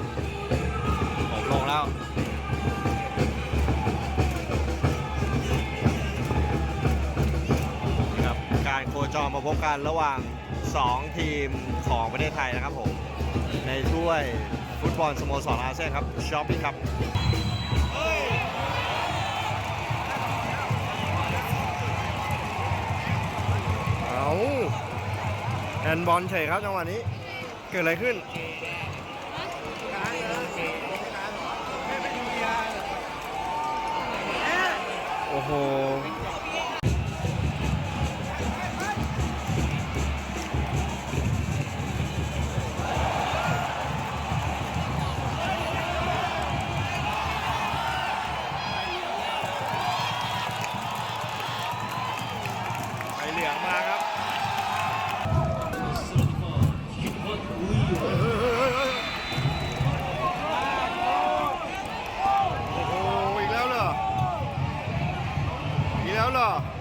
ครับผมลงแล้วครับการโคจรมาพบกันระหว่าง 2 ทีมของประเทศไทยนะครับผม ในถ้วยฟุตบอลสโมสรอาเซียนครับชอปปี้ครับเอาแอนบอลเฉยครับจังหวะนี้ เกิดอะไรขึ้น โอ้โหไปเหลืองมาครับ โ